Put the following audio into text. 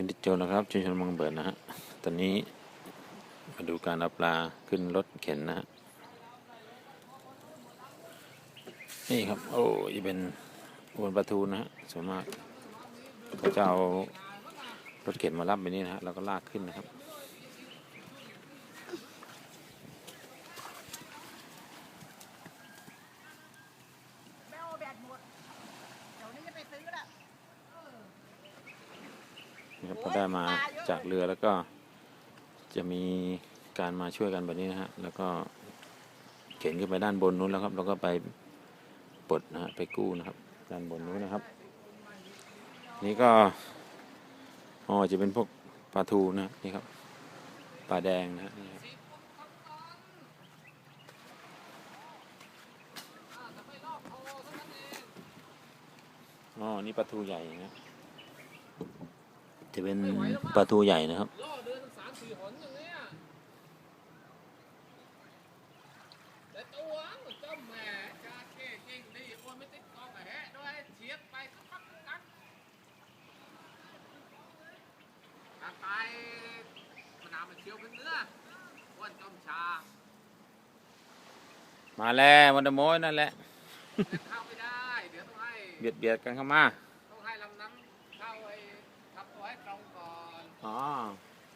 ชนดิโจนะครับชุมชนมังเบิดนะฮะ ตอนนี้มาดูการเอาปลาขึ้นรถเข็นนะฮะ นี่ครับ โอ้ยเป็นอวนปลาทูนะฮะส่วนมากก็จะเอารถเข็นมารับไปนี่นะฮะ แล้วก็ลากขึ้นนะครับแมวแบตหมด เดี๋ยวนี้จะไปซื้อละ นะครับพอได้มาจากเรือแล้วก็จะมีการมาช่วยกันแบบนี้นะฮะแล้วก็เข็นขึ้นไปด้านบนนู้นแล้วครับ แล้วก็ไปปลดนะฮะไปกู้นะครับ ด้านบนนู้นนะครับ นี่ก็อ๋อจะเป็นพวกปลาทูนะนี่ครับปลาแดงนะฮะนี่ครับอ๋อ นี่ปลาทูใหญ่นะ จะเป็นปลาทูใหญ่นะครับล่อเดือนสามสี่หนอย่างเงี้ยแต่ตัวมันเจ้าแหม่จาเก้จริงดีคนไม่ติดกองกับแฮะด้วยเฉียดไปสักพักกักตาตายมะนาวมันเชียวเป็นเนื้ออ้วนจอมชามาแล้ววันเดอร์โมยนั่นแหละแต่เข้าไม่ได้เดี๋ยวต้องให้เบียดเบียดกันเข้ามา ต้องให้